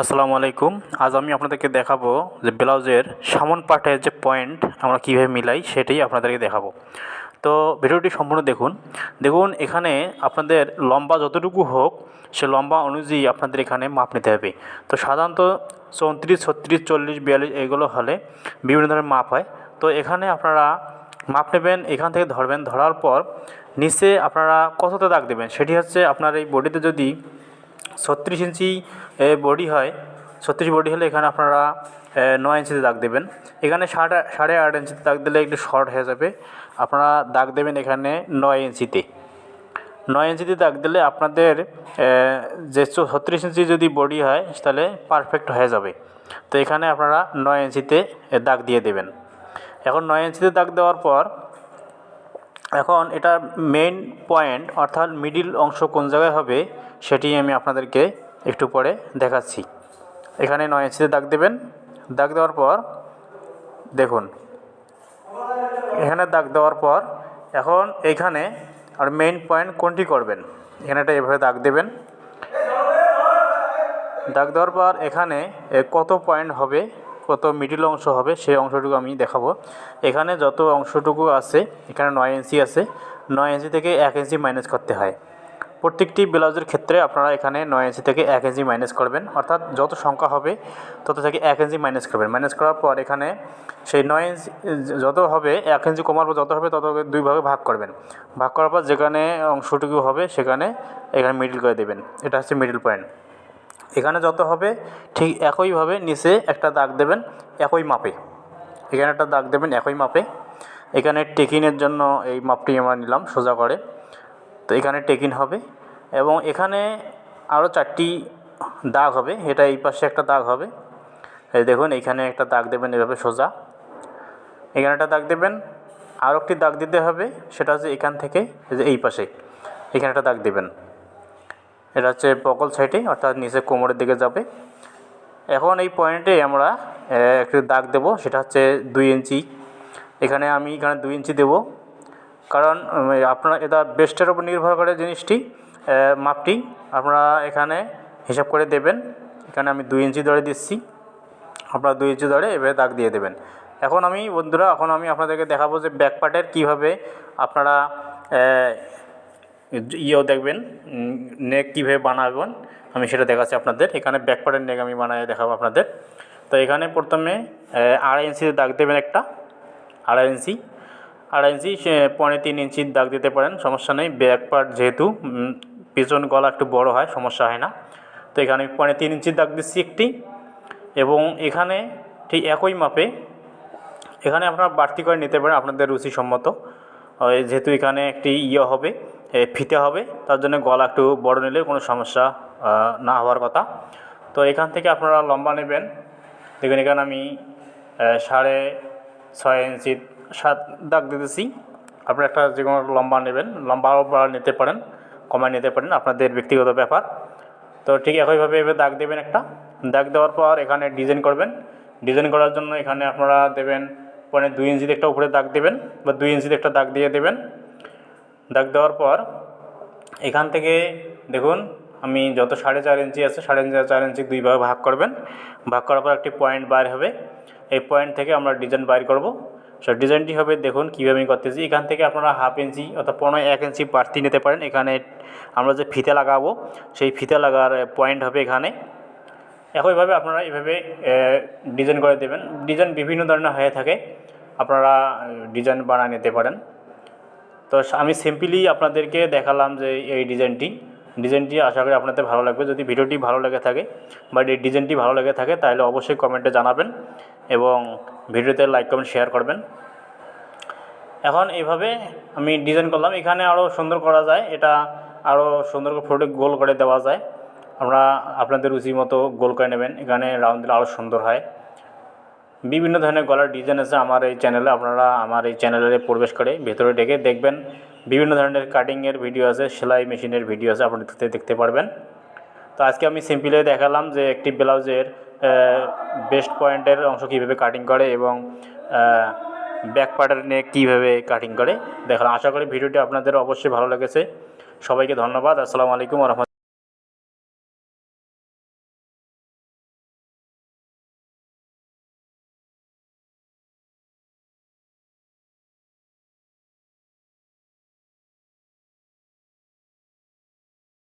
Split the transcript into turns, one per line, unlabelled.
আসসালামু আলাইকুম। আজ আমি আপনাদেরকে দেখাবো যে ব্লাউজের সামন পার্টের যে পয়েন্ট আমরা কীভাবে মিলাই সেটাই আপনাদেরকে দেখাবো। তো ভিডিওটি সম্পূর্ণ দেখুন। দেখুন, এখানে আপনাদের লম্বা যতটুকু হোক, সে লম্বা অনুযায়ী আপনাদের এখানে মাপ নিতে হবে। তো সাধারণত চৌত্রিশ, ছত্রিশ, চল্লিশ, বিয়াল্লিশ এগুলো হলে বিভিন্ন ধরনের মাপ হয়। তো এখানে আপনারা মাপ নেবেন, এখান থেকে ধরবেন, ধরার পর নিচে আপনারা কতটা দাগ দেবেন সেটি হচ্ছে আপনার এই বডিতে যদি ছত্রিশ ইঞ্চি বডি হয়। ছত্রিশ বডি হলে এখানে আপনারা নয় ইঞ্চিতে দাগ দেবেন। এখানে সাড়ে সাড়ে আট ইঞ্চিতে দাগ দিলে একটু শর্ট হয়ে যাবে। আপনারা দাগ দেবেন এখানে নয় ইঞ্চিতে। নয় ইঞ্চিতে দাগ দিলে আপনাদের যে ছত্রিশ ইঞ্চি যদি বডি হয়, তাহলে পারফেক্ট হয়ে যাবে। তো এখানে আপনারা নয় ইঞ্চিতে দাগ দিয়ে দেবেন। এখন নয় ইঞ্চিতে দাগ দেওয়ার পর এখন এটা মেইন পয়েন্ট অর্থাৎ মিডিল অংশ কোন জায়গায় হবে, সেটি আমি আপনাদেরকে একটু পরে দেখাচ্ছি। এখানে নয় ইঞ্চিতে দাগ দেবেন। দাগ দেওয়ার পর, দেখুন, এখানে দাগ দেওয়ার পর, এখন এইখানে আর মেইন পয়েন্ট কোনটি করবেন? এখানে এটা এভাবে দাগ দেবেন। দাগ দেওয়ার পর এখানে কত পয়েন্ট হবে? কত মিডিল অংশ হবে, সেই অংশটুকু আমি দেখাবো। এখানে যত অংশটুকু আছে, এখানে নয় ইঞ্চি আছে, নয় ইঞ্চি থেকে এক ইঞ্চি মাইনাস করতে হয়। প্রত্যেকটি ব্লাউজের ক্ষেত্রে আপনারা এখানে নয় ইঞ্চি থেকে এক ইঞ্চি মাইনাস করবেন। অর্থাৎ যত সংখ্যা হবে, তত থেকে এক ইঞ্চি মাইনাস করবেন। মাইনাস করার পর এখানে সেই নয় ইঞ্চি, যত হবে, এক ইঞ্চি কমার পর যত হবে, তত দুই ভাগে ভাগ করবেন। ভাগ করার পর যেখানে অংশটুকু হবে, সেখানে এখানে মিডিল করে দেবেন। এটা হচ্ছে মিডিল পয়েন্ট এখানে যত হবে, ঠিক একইভাবে নিচে একটা দাগ দেবেন, একই মাপে। এখানে একটা দাগ দেবেন, একই মাপে। এখানে টেকিনের জন্য এই মাপটি আমরা নিলাম সোজা করে। তো এখানে টেকিন হবে এবং এখানে আরও চারটি দাগ হবে, এটা এই পাশে একটা দাগ হবে। এই দেখুন, এখানে একটা দাগ দেবেন এভাবে সোজা। এখানে একটা দাগ দেবেন আরও একটি দাগ দিতে হবে, সেটা হচ্ছে এখান থেকে এই পাশে, এখানে একটা দাগ দেবেন। এটা হচ্ছে বকল সাইডে অর্থাৎ নিচে কোমরের দিকে যাবে। এখন এই পয়েন্টে আমরা একটি দাগ দেব, সেটা হচ্ছে দুই ইঞ্চি। এখানে আমি এখানে দুই ইঞ্চি দেব। কারণ আপনার, এটা বেস্টের উপর নির্ভর করে জিনিসটি মাপটি। আপনারা এখানে হিসাব করে দেবেন। এখানে আমি দুই ইঞ্চি ধরে দিচ্ছি। আপনারা দুই ইঞ্চি ধরে এভাবে দাগ দিয়ে দেবেন। এখন আমি, বন্ধুরা, এখন আমি আপনাদেরকে দেখাবো যে ব্যাক পার্টের কীভাবে আপনারা ইয়েও দেখবেন নেক কীভাবে বানাবেন, আমি সেটা দেখাচ্ছি আপনাদের। এখানে ব্যাক পার্টের নেক আমি বানিয়ে দেখাবো আপনাদের। তো এখানে প্রথমে আড়াই ইঞ্চিতে দাগ দেবেন একটা। আড়াই ইঞ্চি। আড়াই ইঞ্চি পনেরো তিন ইঞ্চির দাগ দিতে পারেন, সমস্যা নেই। ব্যাক পার্ট যেহেতু পিছন গলা একটু বড় হয়, সমস্যা হয় না। তো এখানে পনেরো তিন ইঞ্চির দাগ দিচ্ছি একটি। এবং এখানে ঠিক একই মাপে, এখানে আপনারা বাড়তি করে নিতে পারেন, আপনাদের রুচিসম্মত। যেহেতু এখানে একটি ইয়ে হবে ফিতে হবে, তার জন্য গলা একটু বড় নিলে কোনো সমস্যা না হওয়ার কথা। তো এখান থেকে আপনারা লম্বা নেবেন। দেখুন, এখানে আমি সাড়ে ছয় ইঞ্চি, সাত দাগ দিতেছি। আপনারা একটা যে কোনো লম্বা নেবেন, লম্বাও বাড়া নিতে পারেন, কমায় নিতে পারেন, আপনাদের ব্যক্তিগত ব্যাপার। তো ঠিক একইভাবে এবার দাগ দেবেন একটা। দাগ দেওয়ার পর এখানে ডিজাইন করবেন। ডিজাইন করার জন্য এখানে আপনারা দেবেন পরে দুই ইঞ্চিতে একটা উপরে দাগ দেবেন বা দুই ইঞ্চিতে একটা দাগ দিয়ে দেবেন। দাগ দেওয়ার পর এখান থেকে দেখুন, আমি যত সাড়ে চার ইঞ্চি আছে, সাড়ে চার ইঞ্চি দুই ভাগে ভাগ করবেন। ভাগ করার পর একটি পয়েন্ট বাইর হবে। এই পয়েন্ট থেকে আমরা ডিজাইন বাইর করব। সো ডিজাইনটি হবে দেখুন কীভাবে আমি করতেছি। এখান থেকে আপনারা হাফ ইঞ্চি অর্থাৎ পনেরো এক ইঞ্চি বাড়তি নিতে পারেন। এখানে আমরা যে ফিতে লাগাবো, সেই ফিতে লাগার পয়েন্ট হবে এখানে। একইভাবে আপনারা এভাবে ডিজাইন করে দেবেন। ডিজাইন বিভিন্ন ধরনের হয়ে থাকে। আপনারা ডিজাইন বানিয়ে নিতে পারেন। তো আমি সিম্পলি আপনাদেরকে দেখালাম যে এই ডিজাইনটি ডিজাইনটি আশা করি আপনাদের ভালো লাগবে। যদি ভিডিওটি ভালো লেগে থাকে বা এই ডিজাইনটি ভালো লেগে থাকে, তাহলে অবশ্যই কমেন্টে জানাবেন এবং ভিডিওতে লাইক কমেন্ট শেয়ার করবেন। এখন এইভাবে আমি ডিজাইন করলাম। এখানে আরও সুন্দর করা যায়। এটা আরও সুন্দর করে ফটো গোল করে দেওয়া যায়। আমরা আপনাদের রুচি মতো গোল করে নেবেন। এখানে রাউন্ড দিলে আরও সুন্দর হয়। বিভিন্ন ধরনের গলার ডিজাইন আছে আমার এই চ্যানেলে আপনারা আমার এই চ্যানেলে প্রবেশ করে ভেতরে ডেকে দেখবেন। বিভিন্ন ধরনের কাটিংয়ের ভিডিও আছে, সেলাই মেশিনের ভিডিও আছে, আপনি দেখতে পারবেন। তো আজকে আমি সিম্পলি দেখালাম যে একটি ব্লাউজের বেস্ট পয়েন্টের অংশ কীভাবে কাটিং করে এবং ব্যাক পার্টের নিয়ে কীভাবে কাটিং করে। দেখালাম। আশা করি ভিডিওটি আপনাদের অবশ্যই ভালো লেগেছে। সবাইকে ধন্যবাদ। আসসালামু আলাইকুম রহমত